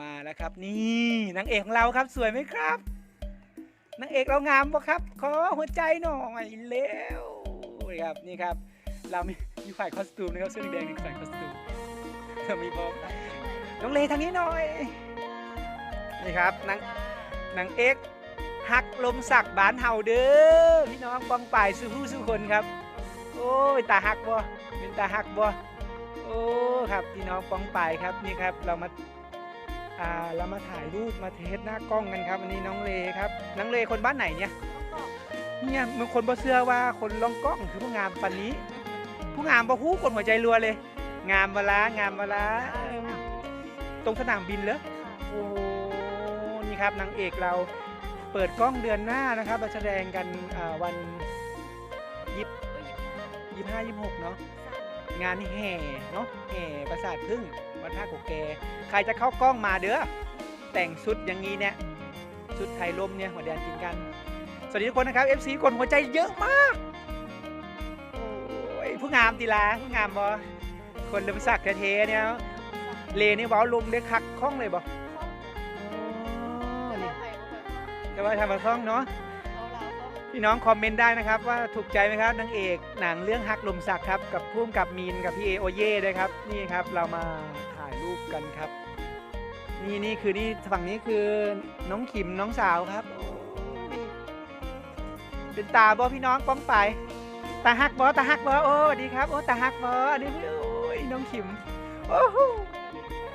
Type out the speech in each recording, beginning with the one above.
มาแล้วครับ นี่นางเอกของเราครับสวยไหมครับนางเอกเรางามปะครับ ขอหัวใจหน่อยเร็วครับนี่ครับ เรามีมีฝ่ายคอสตูมนะครับเสื้อแดงๆนี่ฝ่ายคอสตูมเรามีพอมน้องเลทางนี้หน่อยนี่ครับนางนางเอกหักลมสักบานเฮาเด้อพี่น้องปองป่ายสู้ผู้สู้คนครับ โอ้ยตาหักบ่เป็นตาหักบ่โอ้ครับพี่น้องปองป่ายครับนี่ครับ เรามาาเรามาถ่ายรูปมาเทสหน้ากล้องกันครับวันนี้น้องเลครับน้องเลคนบ้านไหนเนี่ยเนี่ยบางคนบ่เชื่อว่าคนลองกล้องคือผู้งามปันนี้ ผู้งามบ่ฮู้คนหัวใจรัวเลย งามมาละงามมาละเอิ่มตรงสนามบินเหรอโอ้โหนี่ครับนางเอกเราเปิดกล้องเดือนหน้านะครับเราแสดงกันอ่าวันยิบยี่ห้ายี่หกเนาะงานแห่เนาะแห่ประสาทพึ่ง วัดท่ากุกแกใครจะเข้ากล้องมาเด้อแต่งชุดอย่างนี้เนี่ยชุดไทยลมเนี่ยหัวแดนกินกัน สวัสดีทุกคนนะครับ FC กดหัวใจเยอะมากโอ้ยผู้งามตีลาผู้งามบอคนเดิมสักแท้ๆเนี่ยเลนี่เว้าลมเล็กคักคล่องเลยบอนี่แต่ว่าทำมาคล่องเนาะ พี่น้องคอมเมนต์ได้นะครับ ว่าถูกใจไหมครับนางเอกหนังเรื่องฮักลมสักครับ กับพุ่มกับมีนกับพี่เอโอเย่ด้วยครับ นี่ครับเรามาถ่ายรูปกันครับ นี่นี่คือนี่ฝั่งนี้คือน้องขิมน้องสาวครับโอ้ยเป็นตาบอพี่น้องป้องไปตาฮักบอตาฮักบอโอ้สวัสดีครับโอ้ตาฮักบออันนี้โอ้ยน้องขิมโอ้โห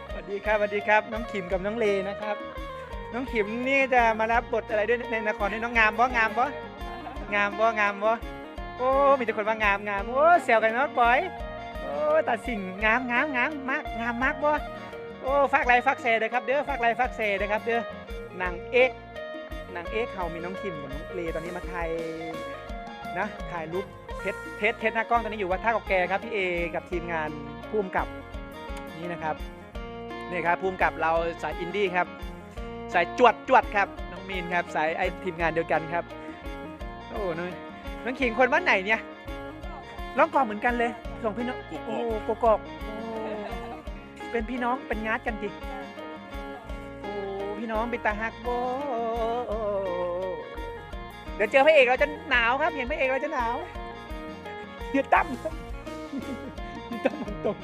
สวัสดีครับสวัสดีครับ น้องขิมกับน้องเลนะครับ น้องขิมนี่จะมารับบทอะไรด้วยในละครนี่น้องงามบองามบอ งามบองามบอโอ้ มีแต่คนว่างามงามโอ้แซวกันเนาะปอย โอ้ตาสิ่งงามงามงามมากงามมากบอโอ้ฝากไลค์ฝากแชร์เลยครับเด้อฝากไลค์ฝากแชร์นะครับเด้อนางเอกนางเอกเขามีน้องขิมกับน้องเลตอนนี้มาถ่ายนะถ่ายรูปเทสเทสเทสหน้ากล้องตอนนี้อยู่วัดท่ากอกแกครับพี่เอกับทีมงานภูมิกับนี่นะครับนี่ครับภูมิกับเราสายอินดี้ครับ สายจวดจวดครับน้องมีนครับสายไอทีมงานเดียวกันครับ โอ้น้องน้องขิงคนบ้านไหนเนี่ยร้องกองเหมือนกันเลยส่งพี่น้องโอ้โกกอกโอ้เป็นพี่น้องเป็นงาดกันจิโอ้พี่น้องเป็นตาฮักโบเดี๋ยวเจอพระเอกเราจะหนาวครับ เห็นพระเอกเราจะหนาวเฮียตั้มเฮียตั้มมันตรง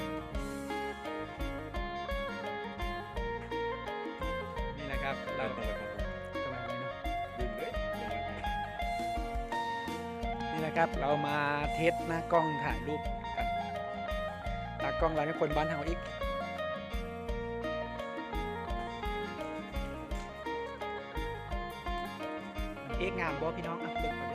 นะครับ เรามาเทสหน้ากล้องถ่ายรูปกันตากล้องเราใช้คนบ้านเฮาอีกเอกงามบอพี่น้องอะเบิ่ง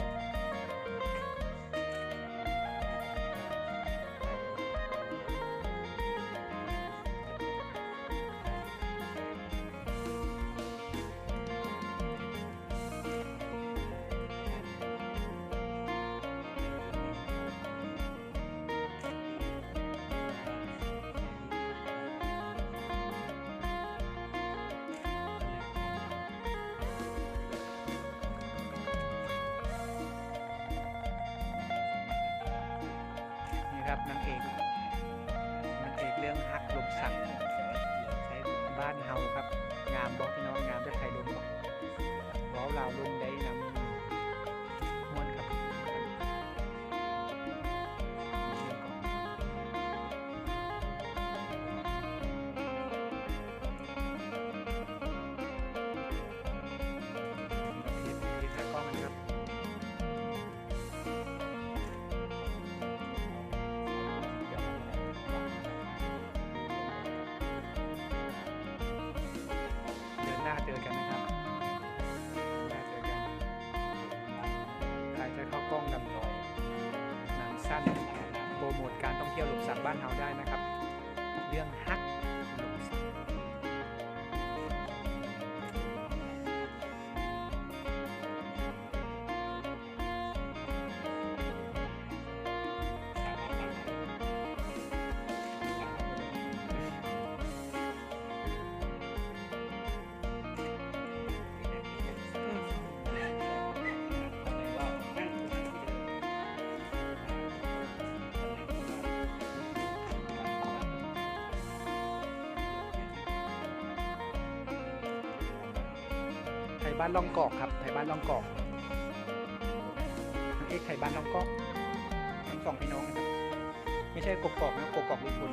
ครับนางเอกนางเอกเรื่องฮักลมสักใช้บ้านเฮาครับ งามบอกพี่น้องงามจะไทยลมบอกว้าวลาวลมได้นำม บ้านเฮาได้นะครับ เรื่องฮัก ยบ้านล่องกอกครับไทยบ้านล่องกอกนางเอกไทยบ้านล่องกอกทั้งสองพี่น้องนะครับไม่ใช่กบกอกนะกบกอกลุงพล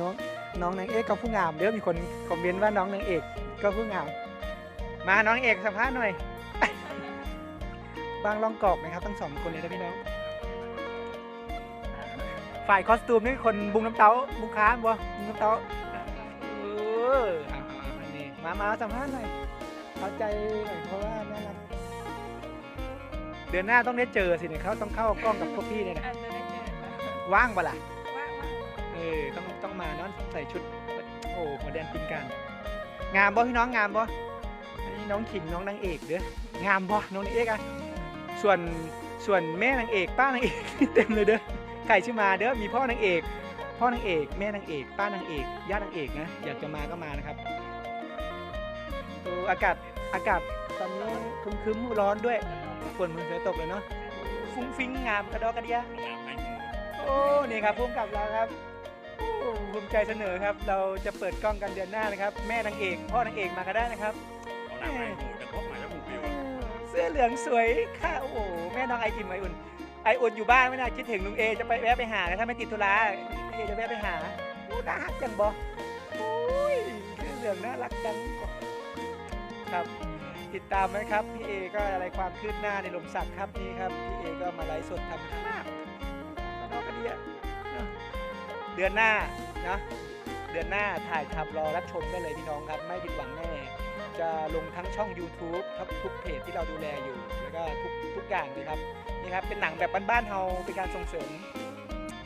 น้องน้องนางเอกก็ผู้งามเด้อมีคนคอมเมนต์ว่าน้องนางเอกก็ผู้งาม มาน้องเอกสัมภาษณ์หน่อยบางลองกอกนะครับทั้งสองคนเลยนะพี่น้องฝ่ายคอสตูมนี่คนบุงน้ำเต้าบุงค้านบ่บุงน้ำเต้าเออเอาเอาอันนี้มามาสัมภาษณ์หน่อยเข้าใจหน่อยเพราะว่าน่ารักเดือนหน้าต้องได้เจอสิเนี่ยเขาต้องเข้ากล้องกับพวกพี่เนี่ยนะอันจะได้เจอกันว่างปะล่ะว่างว่างเออต้องต้องมาเนอนใส่ชุด โอ้โหหัวแดนตินกัน งามบ่พี่น้องงามบ่อันนี้น้องขิงน้องนางเอกเด้องามบ่น้องนางเอกอะส่วนส่วนแม่นางเอก ป้านางเอกเต็มเลยเด้อใครชื่อมาเด้อมีพ่อนางเอก พ่อนางเอก แม่นางเอก ป้านางเอกญาตินางเอกนะอยากจะมาก็มานะครับโอ้อากาศอากาศตอนนี้ครึ้มๆร้อนด้วยฝนมันจะตกเลยเนาะฟุ้งฟิ้งงามกระดอกกระเดียโอ้นี่ครับพุ่มกับเราครับโอ้ ภูมิใจเสนอครับ เราจะเปิดกล้องกันเดือนหน้านะครับ แม่นางเอกพ่อนางเอกมาก็ได้นะครับเสื้อเหลืองสวยค่ะโอ้โหแม่น้องไออิ่มไออุ่นไออุ่นอยู่บ้านไม่น่าคิดถึงลุงเอจะไปแวะไปหานะถ้าไม่ติดธุระเอจะแวะไปหาโอ้น่ารักจังบอโอ้ยเสื้อเหลืองน่ารักจังครับ ติดตามไหมครับพี่เอก็อะไรความคืบหน้าในลมสักครับนี่ครับพี่เอก็มาไลฟ์สดทำข้าวนอกกระเดียเนอะ เดือนหน้านะเดือนหน้าถ่ายทำรอรับชมได้เลยพี่น้องครับ ไม่ผิดหวังแน่ จะลงทั้งช่อง YouTube ทุกทุกเพจที่เราดูแลอยู่ แล้วก็ทุกทุกอย่างเลยครับนี่ครับเป็นหนังแบบบ้านๆเฮาเป็นการส่งเสริม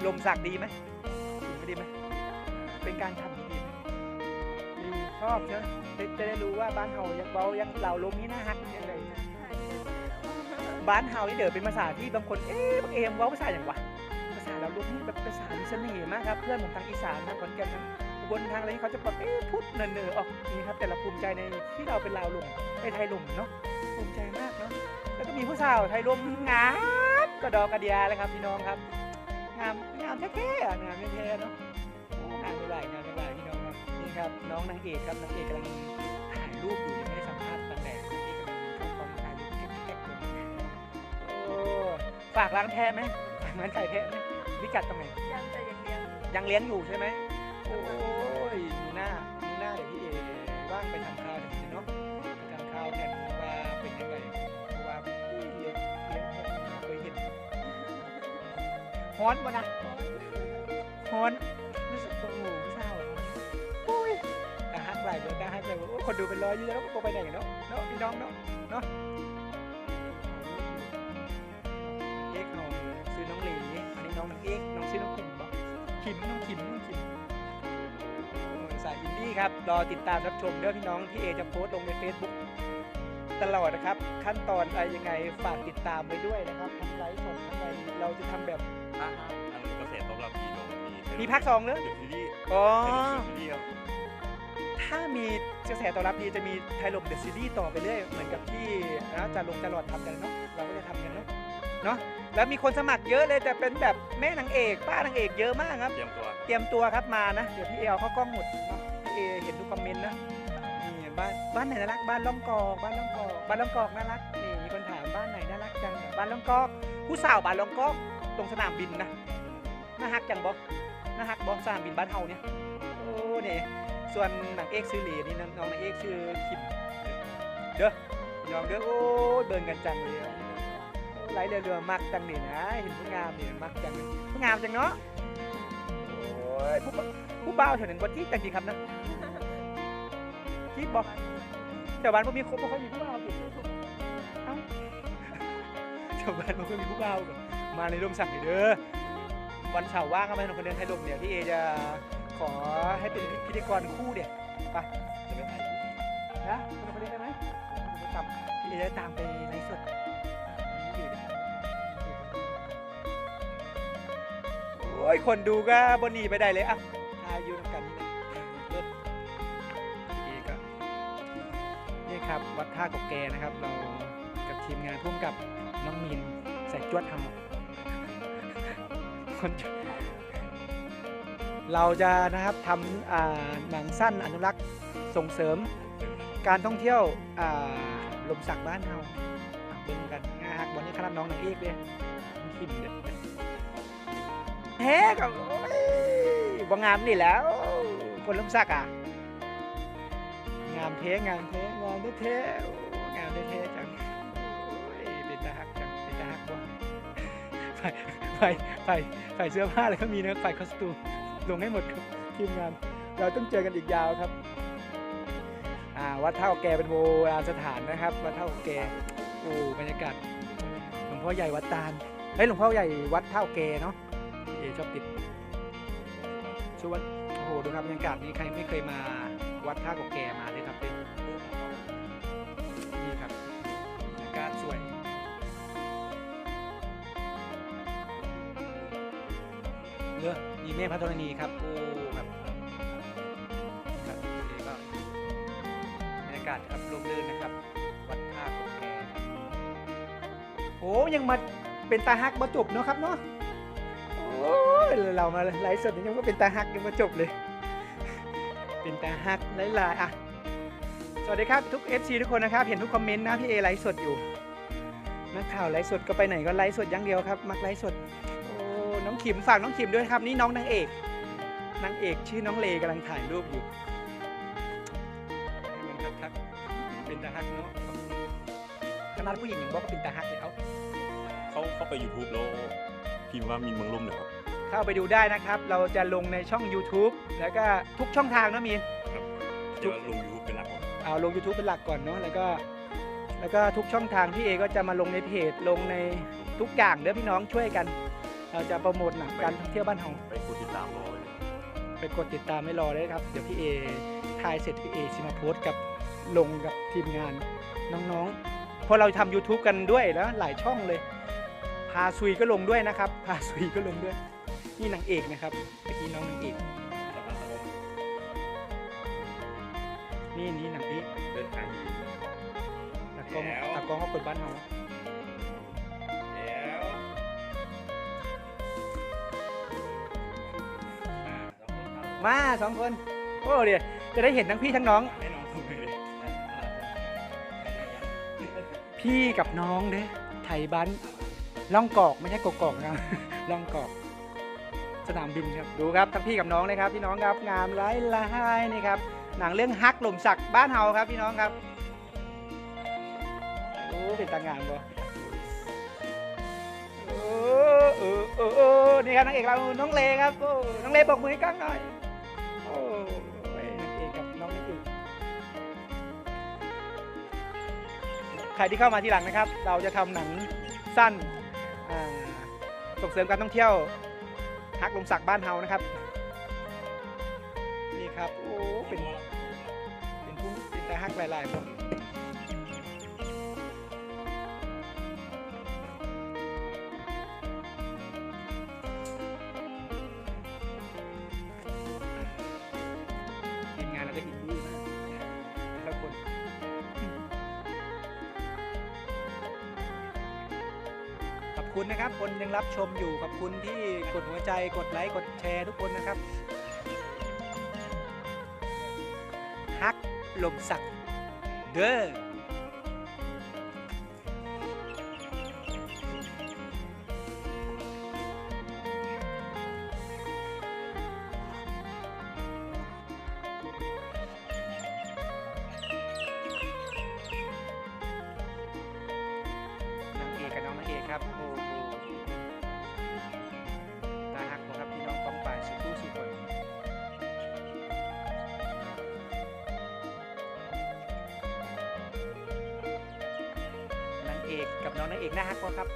ลมสักดีไหมดีไม่ดีไหมเป็นการทำที่ดีไหมดีชอบใช่ไหมจะจะได้รู้ว่าบ้านเฮายังเบายังเหล่าลมนี่น่าฮักยังไงบ้านเฮานี่เดี๋ยวเป็นภาษาที่บางคนเอ๊ะบางเอมเว้าภาษาอย่างวะภาษาเราลมนี่แบบภาษามีเสน่ห์มากครับ เพื่อนผมทางอีสานทางขอนแก่นทางอุบลทางอะไรนี่เขาจะแบบเอ๊ะพูดเนินๆออกนี่ครับ แต่ละภูมิใจในที่เราเป็นลาวลมในไทยลมเนาะภูมิใจมากเนาะแล้วก็มีผู้สาวไทยลมงามกระดอกกระเดียเลยครับพี่น้องครับ งามงามแท้ๆงามแท้ๆเนาะงามไม่ไหวงามไม่ไหวพี่น้องครับนี่ครับน้องนางเอกครับนางเอกกำลังถ่ายรูปอยู่ยังไม่ได้สัมภาษณ์ตอนไหนนางเอกกำลังเข้ากล้องถ่ายรูปแก๊กๆเลยโอ้ฝากร้านแท้ไหมฝากร้านไก่แท้ไหม พิกัดตรงไหนยังแต่ยังเรียนยังเลี้ยงอยู่ใช่ไหมโอ้ยมีหน้ามีหน้าเดี๋ยวพี่เอว่างไปทำข้าวเดี๋ยวนี้เนาะไปทำข้าวแทนว่าเป็นยังไงเพราะว่าเลี้ยงเลี้ยงแพะไม่เคยเห็นฮ้อนปะนะฮ้อนรู้สึกโอ้โหพี่สาวอะโอ้ยตาฮักไหลเลยตาฮักไหลเลยโอ้ยคนดูเป็นร้อยอยู่แล้วก็ไปไหนกันเนาะเนาะพี่น้องเนาะเนาะ นดี้ครับ รอติดตามรับชมเด้อพี่น้องพี่เอจะโพสต์ลงใน Facebook ตลอดนะครับ ขั้นตอนอะไรยังไงฝากติดตามไว้ด้วยนะครับทั้งไลฟ์สดทั้งอะไรเราจะทำแบบถ้าอันเกษตรตอบรับดีเนาะมีมีภาคสองเนอะเดี๋ยวทีนี้อ๋อทีนี้ครับถ้ามีกระแสตอบรับดีจะมีไทยลมเดอะซีรีส์ต่อไปเรื่อยเหมือนกับที่นะจะลงตลอดทำกันเนาะเราก็จะทำกันเนาะเนาะแล้วมีคนสมัครเยอะเลยแต่เป็นแบบแม่นางเอกป้านางเอกเยอะมากครับ เตรียมตัว เตรียมตัวครับมานะ เดี๋ยวพี่เอเอาเข้ากล้องหมดเนาะพี่ เห็นทุกคอมเมนต์นะนี่บ้านบ้านไหนน่ารัก บ้านล่องกอกบ้านล่องกอกบ้านล่องกอกน่ารักนี่มีคนถามบ้านไหนน่ารักจังบ้านล่องกอกผู้สาวบ้านล่องกอกตรงสนามบินนะน่าฮักจังบอน่าฮักบอสนามบินบ้านเฮาเนี่ยโอ้เนี่ยส่วนหนังเอกซื้อเหรียญนี่น้องนางเอกชื่อคิมเด้อพี่น้องเด้อโอ้เบิ่งกันจังเลยไหลเรือๆมักจังนี่นะเห็นผู้งามนี่มักจังผู้งามจังเนาะโอ้ยผู้ ผู้บ่าวแถวนั้นบ่จี้กันจริงครับนะจี้บอกแถวบ้านบ่มีครบบ่ค่อยมีผู้บ่าวสิเอ้าแถวบ้านบ่ค่อยมีผู้บ่าวมาในร่มสักนี่เด้อวันเสาร์ว่างก็มาให้คนเดินไทยลมเนี่ยพี่เอจะขอให้เป็นพิธีกรคู่เดี๋ยวไปจะไม่ถ่ายนะคนเดินได้ไหมจะกลับพี่เอจะตามไปไลฟ์สดอุ้ยกันโอ้ยคนดูก็บนหนีไปได้เลยอะ ครับ วัดท่ากบแกนะครับ เรากับทีมงานพุ่มกับน้องมีนใส่จวดทำคนเราจะนะครับทำหนังสั้นอนุรักษ์ส่งเสริมการท่องเที่ยวลมสักบ้านเฮาเบิ่งกันงาฮักบอลนี้ขนาน้องนางเอกเลยขิมเด็ดแท้ก็โอ้ยบ่งามนี่แล้วคนลมสักอะ งามเท้งามเท้ งามเท้ๆโอ้งามเท้ๆจังเป็นตาฮักจังเป็นตาฮักบ่ะไฟไฟไฟไฟเสื้อผ้าอะไรก็มีนะไฟคอสตูมลงให้หมดครับทีมงาน เราต้องเจอกันอีกยาวครับวัดเท่าแกเป็นโบราณสถานนะครับ วัดเท่าแกโอ้บรรยากาศหลวงพ่อใหญ่วัดตาลเฮ้ยหลวงพ่อใหญ่วัดเท่าแกเนาะเอชอบติดชวนโอ้โหดูครับบรรยากาศนี้ใครไม่เคยมาวัดท่ากับแก เลือมีแม่พระธรณีครับโอ้ครับครับนี่ก็บรรยากาศครับลมลื่นนะครับ วัดท่าขอแกโอ้ยังมาเป็นตาฮักมาจบเนาะครับเนาะโอ้ยเรามาไลฟ์สดยังก็เป็นตาฮักยังมาจบเลย เป็นตาฮักหลายๆอะสวัสดีครับทุก FC ทุกคนนะครับ เห็นทุกคอมเมนต์นะพี่เอไลฟ์สดอยู่นักข่าวไลฟ์สดก็ไปไหนก็ไลฟ์สดอย่างเดียวครับ มักไลฟ์สด น้องขิมฝากน้องขิมด้วยครับนี่น้องนางเอกนางเอกชื่อน้องเลกำลังถ่ายรูปอยู่ให้มันทักๆเป็นตาฮักเนาะขนาดผู้หญิงยังบอกว่าเป็นตาฮักเลยเอาเขาเข้าไป YouTube แล้วพิมพ์ว่ามีนเมืองลุ่มเลยครับ เข้าไปดูได้นะครับ เราจะลงในช่อง YouTube แล้วก็ทุกช่องทางนะมีนเดี๋ยวลง YouTube เป็นหลักก่อนเอาลง YouTube เป็นหลักก่อนเนาะแล้วก็ แล้วก็ทุกช่องทางพี่เอก็จะมาลงในเพจลงในทุกอย่างเด้อพี่น้องช่วยกัน เราจะโปรโมทหนังการท่องเที่ยวบ้านเฮาไปกดติดตามรอไว้เลยไปกดติดตามไม่รอเลยครับ เดี๋ยวพี่เอถ่ายเสร็จพี่เอสิมาโพสต์กับลงกับทีมงานน้องๆ เพราะเราทำ YouTube กันด้วยแล้วหลายช่องเลย พาซุยก็ลงด้วยนะครับ พาซุยก็ลงด้วย นี่นางเอกนะครับเมื่อกี้น้องนางเอกนี่นี่นางเอกเดินทางดีตากล้องแล้วตากล้องก็เปิดบ้านเฮา มาสองคน โอ้เดี๋ยวจะได้เห็นทั้งพี่ทั้งน้องให้น้องคุยเลยพี่กับน้องเด้อไทยบ้านล่องกอกไม่ใช่กกอกนะล่องกอก สนามบินครับดูครับทั้งพี่กับน้องเลยครับพี่น้องครับงามหลายลายนี่ครับหนังเรื่องฮักหล่มสักบ้านเฮาครับพี่น้องครับโอ้เป็นตางามบ่โอ้เออเออเออนี่ครับนางเอกเราน้องเลครับโอ้น้องเลบอกมือให้กล้องหน่อย รที่เข้ามาทีหลังนะครับ เราจะทำหนังสั้นส่งเสริมการท่องเที่ยวฮักลมสักบ้านเฮานะครับ นี่ครับโอ้เป็นเป็นผู้เป็นตาฮักหลายๆคน คุณนะครับ คนยังรับชมอยู่ขอบคุณที่กดหัวใจกดไลค์กดแชร์ทุกคนนะครับฮักลมสักเด้อ ครับโอ้โหตาหักบ่ครับพี่น้องป้องป่ายสุขุสุขคนนางเอกกับน้องนางเอกน่าฮักบ่ครับ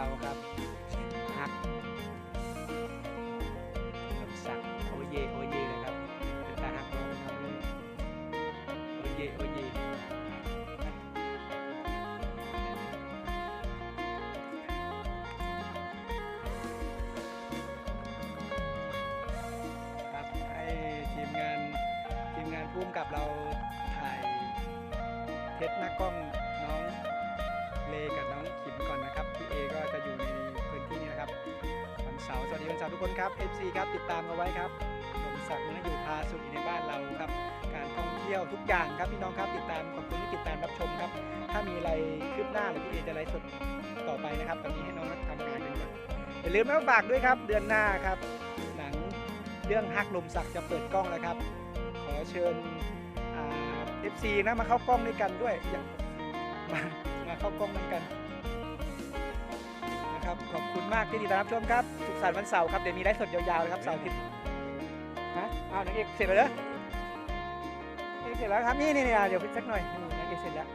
เราครับฮักลมสักโอเยโอเยเลยครับเป็นตาฮักน้องครับโอเยโอเยครับให้ทีมงานทีมงานพุ่มกับเราถ่ายเทสหน้ากล้องน้อง ทุกคนครับ FC ครับติดตามเอาไว้ครับลมศักดิ์มุนอยู่พาสุขอยู่ในบ้านเราครับ การท่องเที่ยวทุกอย่างครับพี่น้องครับติดตามขอบคุณที่ติดตามรับชมครับ ถ้ามีอะไรคืบหน้าหรือพี่เอจะไลฟ์สดต่อไปนะครับ ตอนนี้ให้น้องทำงานกันก่อนอย่าลืมนะฝากด้วยครับ เดือนหน้าครับ หนังเรื่องฮักลมศักดิ์จะเปิดกล้องแล้วครับ ขอเชิญอ่า FC นะมาเข้ากล้องด้วยกันด้วยมามาเข้ากล้องด้วยกัน ครับ ขอบคุณมากที่ติดตามรับชมครับสุขสันต์วันเสาร์ครับเดี๋ยวมีไลฟ์สดยาวๆเลยครับเสาร์อาทิตย์ฮะอ้าวนางเอกเสร็จแล้วเหรอนางเอกเสร็จแล้วครับนี่นี่นี่อะเดี๋ยวสักหน่อยนี่นางเอกเสร็จแล้ว